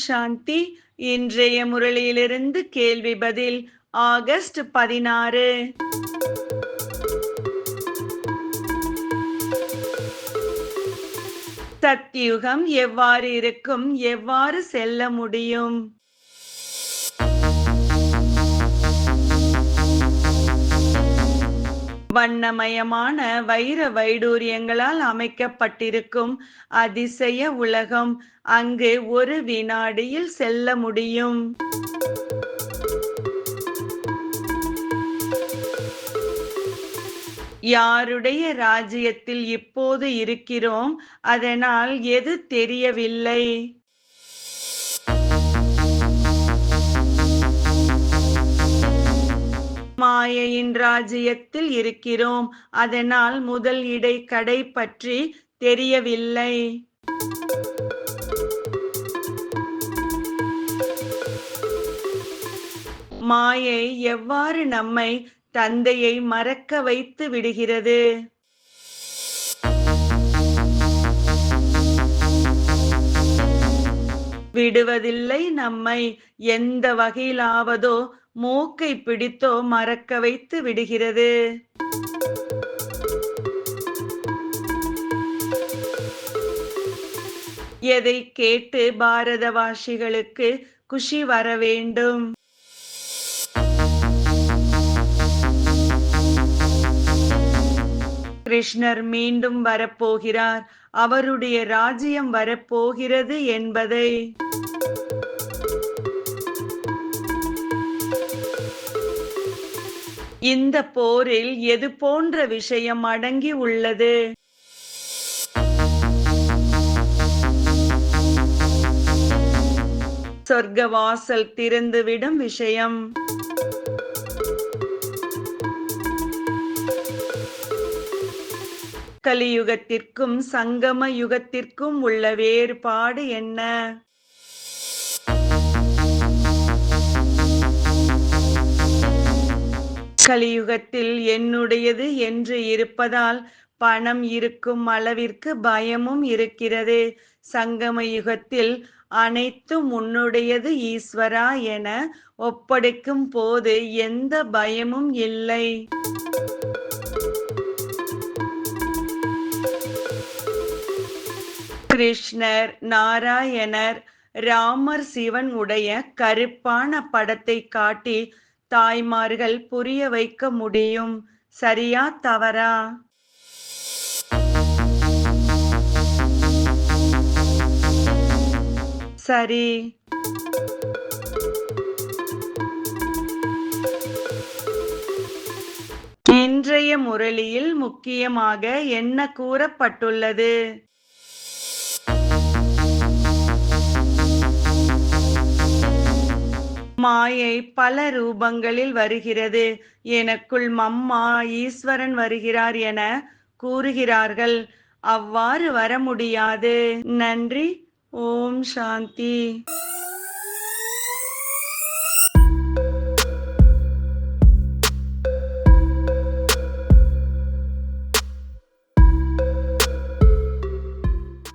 சாந்தி இன்றைய முரளியிலிருந்து கேள்வி பதில் ஆகஸ்ட் பதினாறு. சத்தியுகம் எவ்வாறு இருக்கும்? எவ்வாறு செல்ல முடியும்? வண்ணமயமான வைர வைடூரியங்களால் அமைக்கப்பட்டிருக்கும் அதிசய உலகம் அங்கு ஒரு வினாடியில் செல்ல முடியும். யாருடைய ராஜ்யத்தில் இப்போது இருக்கிறோம்? அதனால் எது தெரியவில்லை. மாயையின் ராஜ்யத்தில் இருக்கிறோம். அதனால் முதல் இடை கடை பற்றி தெரியவில்லை. மாயை எவ்வாறு நம்மை தந்தையை மறக்க வைத்து விடுகிறது? விடுவதில்லை நம்மை. எந்த வகையிலாவதோ மூக்கை பிடித்தோ மறக்க வைத்து விடுகிறது. எதை கேட்டு பாரதவாசிகளுக்கு குஷி வர வேண்டும்? கிருஷ்ணர் மீண்டும் வரப்போகிறார். அவருடைய ராஜ்யம் வரப்போகிறது என்பதை. இந்த போரில் எது போன்ற விஷயம் அடங்கி உள்ளது? சொர்க்க வாசல் திறந்துவிடும் விஷயம். கலியுகத்திற்கும் சங்கம யுகத்திற்கும் உள்ள வேறுபாடு என்ன? கலியுகத்தில் என்னுடையது என்று இருப்பதால் பணம் இருக்கும் அளவிற்கு பயமும் இருக்கிறது. சங்கம யுகத்தில் அனைத்தும் உன்னுடையது ஈஸ்வரா என ஒப்படைக்கும் போது எந்த பயமும் இல்லை. கிருஷ்ணர் நாராயணர் ராமர் சிவன் உடைய கருப்பான படத்தை காட்டி தாய்மார்கள் புரிய வைக்க முடியும். சரியா தவறா? சரி. இன்றைய முரளியில் முக்கியமாக என்ன கூறப்பட்டுள்ளது? மாயை பல ரூபங்களில் வருகிறது. எனக்குள் மம்மா ஈஸ்வரன் வருகிறார் என கூறுகிறார்கள். அவ்வாறு வர முடியாது. நன்றி. ஓம் சாந்தி.